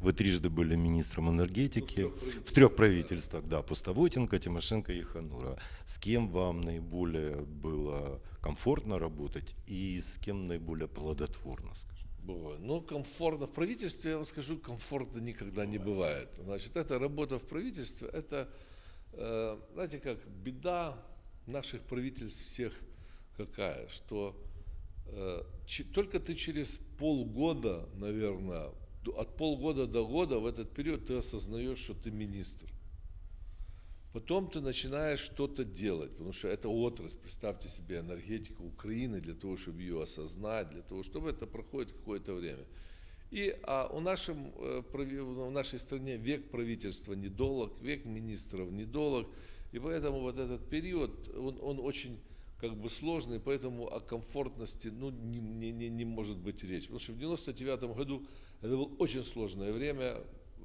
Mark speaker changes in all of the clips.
Speaker 1: Вы трижды были министром энергетики. В трех правительствах, да, Пустовойтенко, Тимошенко и Ханура. С кем вам наиболее было комфортно работать и с кем наиболее плодотворно, скажем?
Speaker 2: Бывает. Ну, комфортно. В правительстве, я вам скажу, комфортно никогда не бывает. Значит, это работа в правительстве, это, э, знаете, как беда наших правительств всех какая, что э, только ты через полгода, наверное, от полгода до года в этот период ты осознаешь, что ты министр. Потом ты начинаешь что-то делать, потому что это отрасль, представьте себе, энергетика Украины, для того, чтобы ее осознать, для того, чтобы это проходит какое-то время. И а у нашем, э, в нашей стране век правительства недолг, век министров недолг, и поэтому вот этот период, он, он очень как бы сложный, поэтому о комфортности ну, не, не, не, не может быть речи. Потому что в 99 году это было очень сложное время,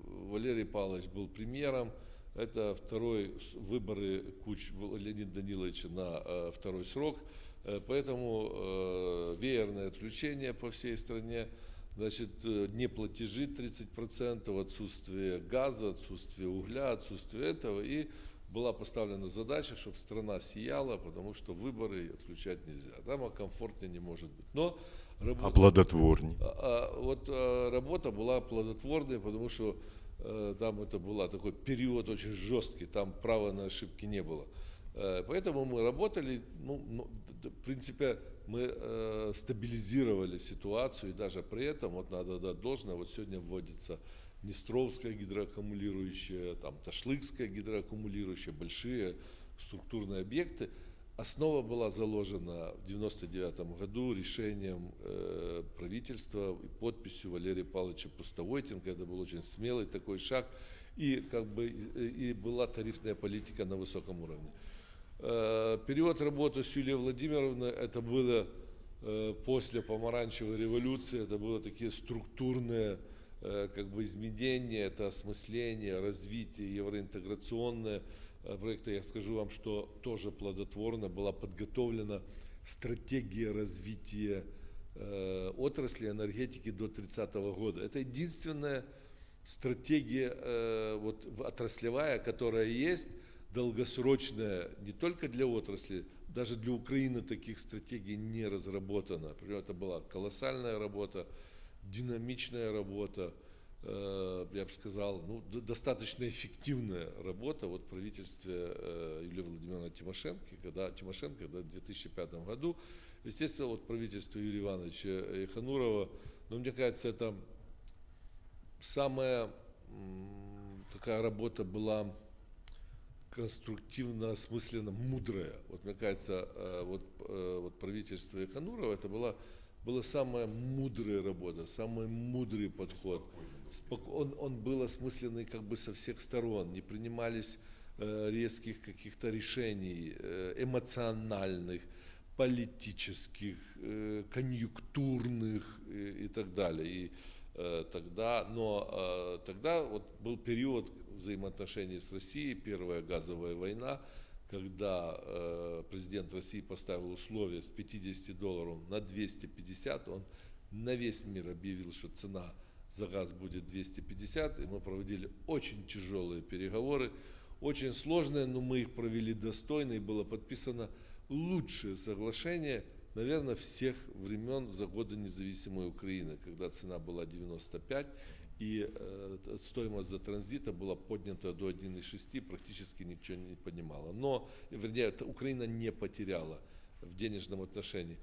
Speaker 2: Валерий Павлович был премьером, это второй выборы Куч Леонида Даниловича на э, второй срок, Э, поэтому э, веерное отключение по всей стране, значит, э, неплатежи 30%, отсутствие газа, отсутствие угля, отсутствие этого, и была поставлена задача, чтобы страна сияла, потому что выборы отключать нельзя. Там а комфортнее не может быть. Но работа-
Speaker 1: плодотворней?
Speaker 2: а, а, вот а, работа была плодотворной, потому что э, там это был такой период очень жесткий, там права на ошибки не было. Э, поэтому мы работали, ну, ну, в принципе, мы э, стабилизировали ситуацию, и даже при этом, вот надо дать должное, вот сегодня вводится Днестровская гидроаккумулирующая, там Ташлыкская гидроаккумулирующая, большие структурные объекты. Основа была заложена в 1999 году решением э, правительства и подписью Валерия Павловича Пустовойтенко. Это был очень смелый такой шаг. И, как бы, и, была тарифная политика на высоком уровне. Э, период работы с Юлией Владимировной, это было э, после помаранчевой революции, это было такие структурные как бы изменения, это осмысление, развитие евроинтеграционное э, проекта. Я скажу вам, что тоже плодотворно была подготовлена стратегия развития э, отрасли энергетики до 30 года. Это единственная стратегия э, вот, отраслевая, которая есть, долгосрочная не только для отрасли, даже для Украины таких стратегий не разработано. Например, это была колоссальная работа, динамичная работа, э, я бы сказал, ну, достаточно эффективная работа вот правительстве э, Юлии Владимировны Тимошенко, когда, Тимошенко, когда в 2005 году, естественно, вот правительство Юрия Ивановича Ханурова, ну, мне кажется, это самая такая работа была конструктивно, осмысленно, мудрая. Вот мне кажется, э, вот, вот правительство Иханурова это была, была самая мудрая работа, самый мудрый подход. Споко- Он, он был осмысленный как бы со всех сторон, не принимались э, резких каких-то решений, э, эмоциональных, политических, э, конъюнктурных э, и так далее. И э, тогда, но э, тогда вот был период взаимоотношений с Россией, первая газовая война, когда э, президент России поставил условия с 50 долларов на 250, он на весь мир объявил, что цена за газ будет 250, и мы проводили очень тяжелые переговоры, очень сложные, но мы их провели достойно, и было подписано лучшее соглашение, наверное, всех времен за годы независимой Украины, когда цена была 95, и э, стоимость за транзита была поднята до 1,6, практически ничего не поднимала. Но, вернее, Украина не потеряла в денежном отношении.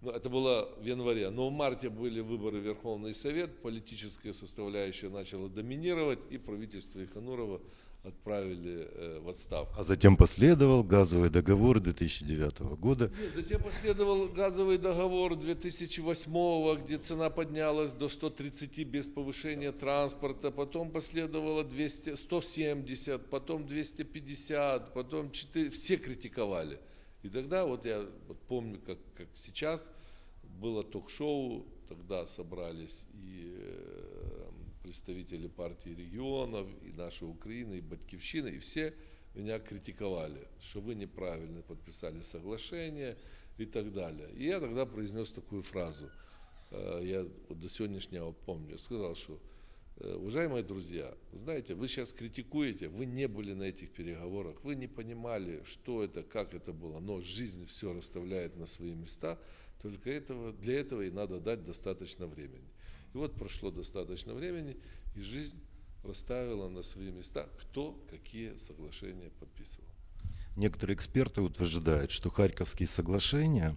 Speaker 2: Ну, это было в январе. Но в марте были выборы в Верховный Совет, политическая составляющая начала доминировать, и правительство Иханурова отправили э, в отставку.
Speaker 1: А затем последовал газовый договор 2009 года.
Speaker 2: Нет, затем последовал газовый договор 2008, где цена поднялась до 130 без повышения транспорта, потом последовало 200, 170, потом 250, потом 4, все критиковали. И тогда вот я вот помню, как, как сейчас, было ток-шоу, тогда собрались и э, представители партии регионов, и нашей Украины, и Батьковщины, и все меня критиковали, что вы неправильно подписали соглашение и так далее. И я тогда произнес такую фразу, э, я до сегодняшнего помню, сказал, что Э, Уважаемые друзья, знаете, вы сейчас критикуете, вы не были на этих переговорах, вы не понимали, что это, как это было, но жизнь все расставляет на свои места, только этого, для этого и надо дать достаточно времени. И вот прошло достаточно времени, и жизнь расставила на свои места, кто какие соглашения подписывал.
Speaker 1: Некоторые эксперты утверждают, что Харьковские соглашения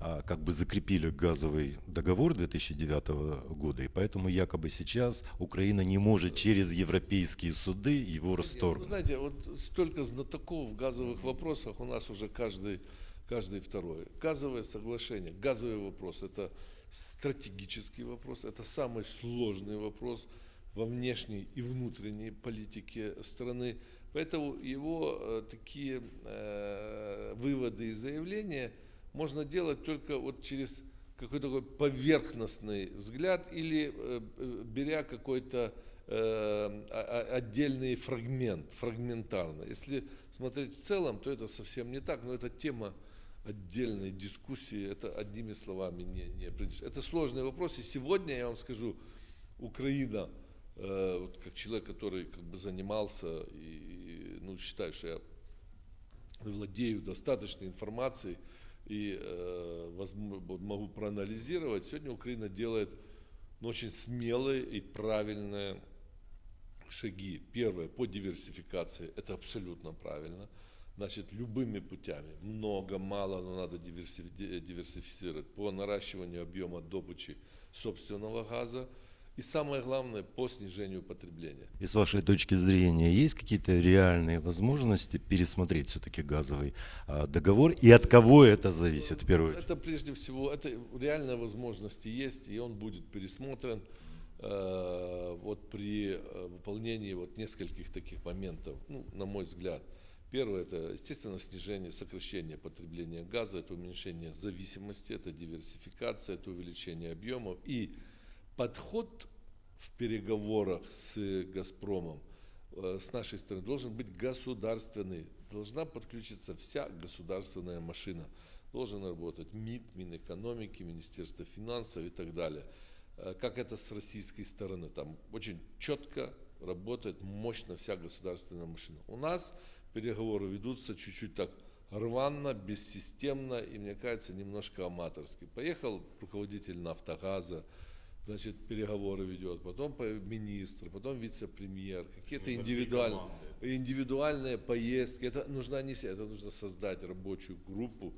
Speaker 1: а, как бы закрепили газовый договор 2009 года, и поэтому якобы сейчас Украина не может через европейские суды его
Speaker 2: Вы
Speaker 1: расторгнуть.
Speaker 2: знаете, вот столько знатоков в газовых вопросах у нас уже каждый, каждый второй. Газовое соглашение, газовый вопрос – это стратегический вопрос, это самый сложный вопрос во внешней и внутренней политике страны. Поэтому его э, такие э, выводы и заявления можно делать только вот через какой-то такой поверхностный взгляд или э, беря какой-то э, отдельный фрагмент, фрагментарно. Если смотреть в целом, то это совсем не так, но это тема отдельной дискуссии, это одними словами не, не определишь. Это сложный вопрос, и сегодня, я вам скажу, Украина, э, вот как человек, который как бы занимался и, ну, считаю, что я владею достаточной информацией и э, возм- вот могу проанализировать, сегодня Украина делает ну, очень смелые и правильные шаги. Первое, по диверсификации, это абсолютно правильно. Значит, любыми путями, много, мало, но надо ди- диверсифицировать по наращиванию объема добычи собственного газа. И самое главное, по снижению потребления.
Speaker 1: И с вашей точки зрения, есть какие-то реальные возможности пересмотреть все-таки газовый а, договор? И от кого это зависит в первую очередь?
Speaker 2: Это прежде всего, это реальные возможности есть, и он будет пересмотрен э, вот при э, выполнении вот нескольких таких моментов, ну, на мой взгляд. Первое, это, естественно, снижение, сокращение потребления газа, это уменьшение зависимости, это диверсификация, это увеличение объемов. И подход в переговорах с «Газпромом» э, с нашей стороны должен быть государственный. Должна подключиться вся государственная машина. Должен работать МИД, Минэкономики, Министерство финансов и так далее. Э, Как это с российской стороны? Там очень четко работает мощно вся государственная машина. У нас переговоры ведутся чуть-чуть так рвано, бессистемно и, мне кажется, немножко аматорски. Поехал руководитель «Нафтогаза», значит, переговоры ведет, потом по- министр, потом вице-премьер, какие-то индивидуальные, индивидуальные поездки. Это нужна не вся, это нужно создать рабочую группу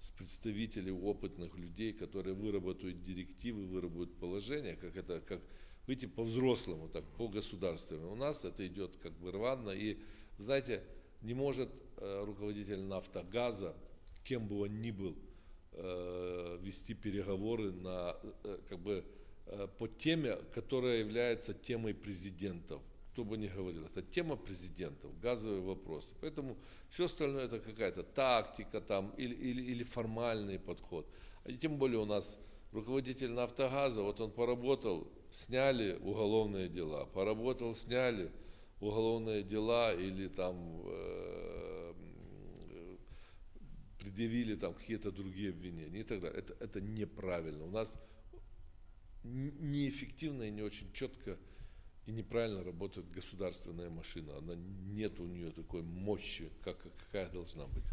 Speaker 2: с представителей опытных людей, которые выработают директивы, выработают положения, как это, как выйти по-взрослому, так, по-государственному. У нас это идет как бы рвано, и, знаете, не может э, руководитель «Нафтогаза», кем бы он ни был, э, вести переговоры на, э, как бы, по теме, которая является темой президентов. Кто бы ни говорил, это тема президентов, газовые вопросы. Поэтому все остальное это какая-то тактика там или, или, или формальный подход. А тем более у нас руководитель Нафтогаза, вот он поработал, сняли уголовные дела, поработал, сняли уголовные дела или там э, предъявили там какие-то другие обвинения и так далее. Это, это неправильно. У нас неэффективно и не очень четко и неправильно работает государственная машина. Она нет у нее такой мощи, как, какая должна быть.